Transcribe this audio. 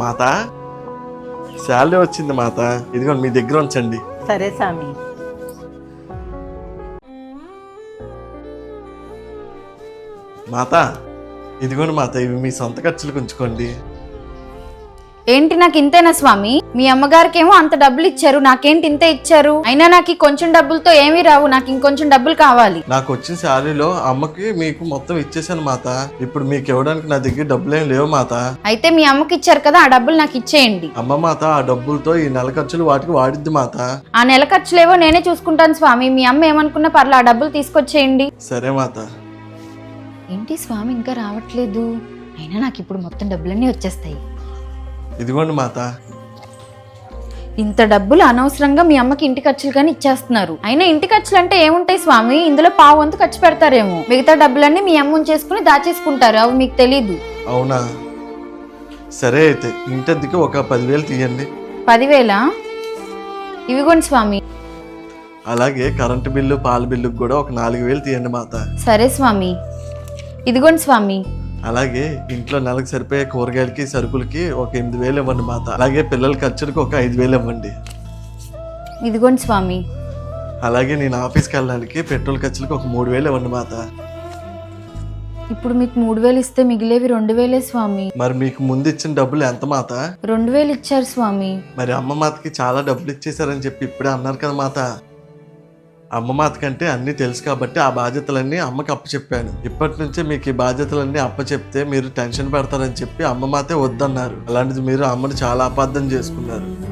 మాత salary వచ్చింది మాత. ఇదిగోండి మీ దగ్గర ఉంచండి. సరే స్వామి మాత ఇదిగోండి మాత ఇవి మీ సొంత ఖర్చులకు ఉంచుకోండి. ఏంటి నాకు ఇంతేనా స్వామి? మీ అమ్మగారికి ఏమో అంత డబ్బులు ఇచ్చారు నాకేంటి ఇంతే ఇచ్చారు? అయినా నాకు కొంచెం డబ్బులతో ఏమీ రావు నాకు ఇంకొంచెం డబ్బులు కావాలి. నాకు వచ్చిన శాలరీలో అమ్మకి మీకు మొత్తం ఇచ్చేసాను మాత. ఇప్పుడు మీకు ఇవ్వడానికి నా దగ్గర డబ్బులు ఏం లేవు మాత. అయితే మీ అమ్మకి ఇచ్చారు కదా ఆ డబ్బులు నాకు ఇచ్చేయండి. అమ్మ మాత ఆ డబ్బులతో ఈ నెల ఖర్చులు వాటికి వాడిద్ది మాత. ఆ నెల ఖర్చులేవో నేనే చూసుకుంటాను స్వామి. మీ అమ్మ ఏమనుకున్నా పర్లా ఆ డబ్బులు తీసుకొచ్చేయండి. సరే మాత. ఏంటి స్వామి ఇంకా రావట్లేదు. అయినా నాకు ఇప్పుడు మొత్తం డబ్బులన్నీ వచ్చేస్తాయి. ఇదిగోండి మాత. ఇంత డబ్బులు అనవసరంగా మీ అమ్మకి ఇంటి ఖర్చులు కానీ ఇచ్చేస్తున్నారు. అయినా ఇంటి ఖర్చులు అంటే ఏముంటాయి స్వామి? ఇందులో పావు వంతు ఖర్చు పెడతారేమో. మిగతా డబ్బులన్నీ మీ అమ్మ ఉంచేసుకుని దాచేసుకుంటారు. అవి మీకు తెలీదు. అవునా? సరే అయితే ఇంటద్దుకి ఒక పదివేలు తీయండి. పదివేల? ఇవిగోండి స్వామి. అలాగే కరెంటు బిల్లు పాల బిల్లుకి కూడా ఒక నాలుగు వేలు తీయండి మాత. సరే స్వామి. ఇదిగోండి స్వామి. అలాగే ఇంట్లో నెలకు సరిపోయే కూరగాయలకి సరుకులకి ఒక ఎనిమిది వేలు ఇవ్వండి మాత. అలాగే పిల్లల ఖర్చులకు ఒక ఐదు వేలు ఇవ్వండి. ఇదిగోండి స్వామి. అలాగే నేను ఆఫీస్కి వెళ్ళడానికి పెట్రోల్ ఖర్చులకు ఒక మూడు వేలు ఇవ్వండి మాత. ఇప్పుడు మీకు మూడు వేలు ఇస్తే మిగిలేవి రెండు వేలే స్వామి. మరి మీకు ముందు ఇచ్చిన డబ్బులు ఎంత మాత? రెండు వేలు ఇచ్చారు స్వామి. మరి అమ్మ మాతకి చాలా డబ్బులు ఇచ్చేసారని చెప్పి ఇప్పుడే అన్నారు కదా మాత. అమ్మ మాత కంటే అన్నీ తెలుసు కాబట్టి ఆ బాధ్యతలన్నీ అమ్మకి అప్పచెప్పాను. ఇప్పటి నుంచే మీకు ఈ బాధ్యతలన్నీ అప్పచెప్తే మీరు టెన్షన్ పెడతారని చెప్పి అమ్మ మాతే వద్దన్నారు. అలాంటిది మీరు అమ్మని చాలా అపార్థం చేసుకున్నారు.